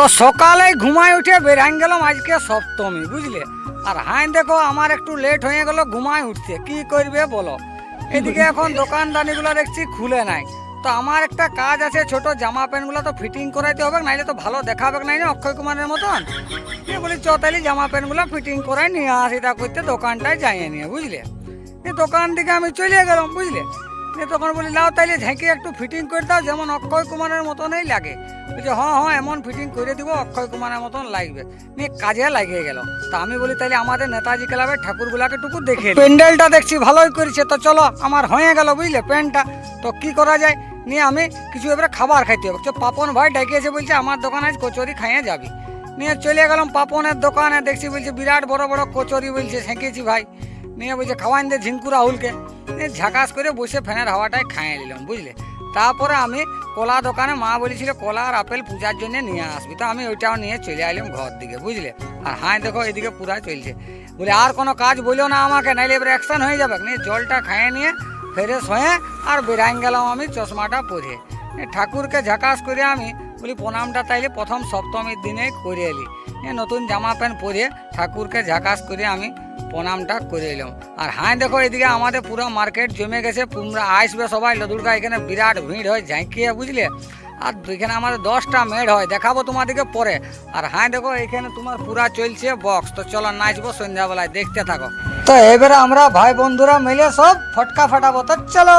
তো সকালে ঘুমায় উঠে বেরান গেলাম আজকে সপ্তমী, বুঝলে? আর হাই দেখো, আমার একটু লেট হয়ে গেল ঘুমায় উঠছে কি করবে বলো? এদিকে এখন দোকানদানিগুলো দেখছি খুলে নাই। তো আমার একটা কাজ আছে, ছোট জামা প্যান্টগুলো তো ফিটিং করাইতে হবে, নাইলে তো ভালো দেখাবে নাই না অক্ষয় কুমারের মতন। বলি চতালি জামা প্যান্টগুলো ফিটিং করাই, নিয়ে আসি তা করতে, দোকানটায় যাইয়ে নিয়ে। বুঝলে? দোকান থেকে আমি চলে গেলাম, বুঝলে? তখন বলি লাও তাইলে ঝেঁকে একটু ফিটিং করে দাও, যেমন অক্ষয় কুমারের মতনই লাগে। বলছে হ্যাঁ হ্যাঁ এমন ফিটিং করে দিব, অক্ষয় কুমারের মতন লাগবে। নিয়ে কাজে লাগিয়ে গেল। তা আমি বলি, তাইলে আমাদের নেতাজি ক্লাবের ঠাকুরগুলাকে টুকু দেখে প্যান্ডেলটা দেখছি, ভালোই করেছে। তো চলো, আমার হয়ে গেল, বুঝলে প্যান্টটা। তো কি করা যায়? নিয়ে আমি কিছু এবারে খাবার খাইতে হবে। তো পাপন ভাই ডেকেছে, বলছে, আমার দোকানে আজ কচুরি খাইয়ে যাবি। নিয়ে চলে গেলাম পাপনের দোকানে, দেখছি, বলছে, বিরাট বড় বড় কচুরি, বলছে ছেঁকেছি ভাই। নিয়ে বলছে খাওয়াইন দে ঝিঙ্কু রাহুলকে। ঝাকাস করে বসে ফ্যানের হাওয়াটায় খাইয়ে নিলাম, বুঝলে? তারপরে আমি কলা দোকানে, মা বলেছিল, কলা আর আপেল পূজার জন্য নিয়ে আসবি। তো আমি ওইটাও নিয়ে চলে আইলাম ঘর দিকে, বুঝলে? আর হাই দেখো, এদিকে পুরা চলছে। বলে, আর কোনো কাজ বলল না আমাকে, নাইলে এবার অ্যাকশন হয়ে যাবে। নিয়ে জলটা খাইয়ে নিয়ে ফ্রেশ হয়ে আর বেরাইন গেলাম আমি চশমাটা পরে। ঠাকুরকে ঝাকাস করে আমি বলি, প্রণামটা তাইলে প্রথম সপ্তমীর দিনে করে এলি। নতুন জামা প্যান্ট পরে ঠাকুরকে ঝাকাস করে আমি প্রণামটা করে এলাম। আর হ্যাঁ দেখো, এদিকে আমাদের পুরো মার্কেট জমে গেছে, পুমরা আসবে সবাই, লদুরগা, এখানে বিরাট ভিড় হয়, ঝাঁকিয়ে, বুঝলে? আর এখানে আমাদের দশটা মেড হয়, দেখাবো তোমাদেরকে পরে। আর হ্যাঁ দেখো, এখানে তোমার পুরা চলছে বক্স তো চলো নাচবো সন্ধ্যাবেলায়, দেখতে থাকো। তো এবারে আমরা ভাই বন্ধুরা মিলে সব ফটকা ফাটাবো, তো চলো!